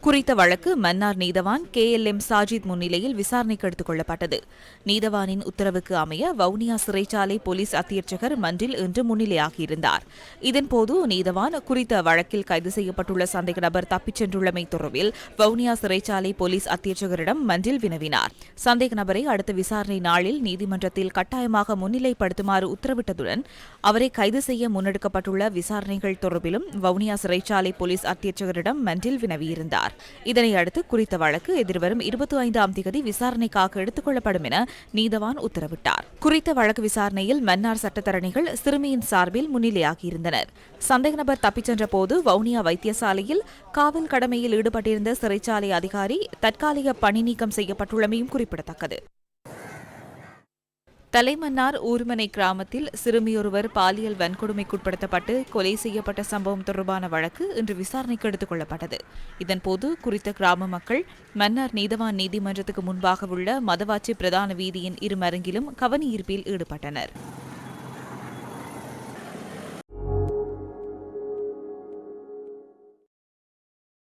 குறித்த வழக்கு மன்னார் நீதவான் கே எல் எம் சாஜித் முன்னிலையில் விசாரணைக்கு எடுத்துக் கொள்ளப்பட்டது. நீதவானின் உத்தரவுக்கு அமைய வவுனியா சிறைச்சாலை போலீஸ் அத்தியட்சகர் மன்றில் இன்று முன்னிலையாகியிருந்தார். இதன்போது நீதவான் குறித்த வழக்கில் கைது செய்யப்பட்டுள்ள சந்தேக நபர் தப்பிச் சென்றுள்ளமை தொடர்பில் வவுனியா சிறைச்சாலை போலீஸ் அத்தியட்சகரிடம் மன்றில் வினவினார். சந்தேக நபரை அடுத்த விசாரணை நாளில் நீதிமன்றத்தில் கட்டாயமாக முன்னிலைப்படுத்துமாறு உத்தரவிட்டதுடன் அவரை கைது செய்ய முன்னெடுக்கப்பட்டுள்ள விசாரணைகள் தொடர்பிலும் வவுனியா சிறைச்சாலை போலீஸ் அத்தியட்சகரிடம் மன்றில் வினவியிருந்தார். இதனை இதனையடுத்து குறித்த வழக்கு எதிர்வரும் இருபத்தி ஐந்தாம் தேதி விசாரணைக்காக எடுத்துக் கொள்ளப்படும் என நீதவான் உத்தரவிட்டார். குறித்த வழக்கு விசாரணையில் மன்னார் சட்டத்தரணிகள் சிறுமியின் சார்பில் முன்னிலையாகியிருந்தனர். சந்தேக நபர் தப்பிச் சென்ற போது வவுனியா வைத்தியசாலையில் காவல் கடமையில் ஈடுபட்டிருந்த சிறைச்சாலை அதிகாரி தற்காலிக பணி நீக்கம் செய்யப்பட்டுள்ளமையும் குறிப்பிடத்தக்கது. தலைமன்னார் ஊர்மனை கிராமத்தில் சிறுமியொருவர் பாலியல் வன்கொடுமைக்குட்படுத்தப்பட்டு கொலை செய்யப்பட்ட சம்பவம் தொடர்பான வழக்கு இன்று விசாரணைக்கு எடுத்துக் கொள்ளப்பட்டது. இதன்போது குறித்த கிராம மக்கள் மன்னார் நீதவான் நீதிமன்றத்துக்கு முன்பாக உள்ள மதவாச்சி பிரதான வீதியின் இருமருங்கிலும் கவனஈர்ப்பில் ஈடுபட்டனர்.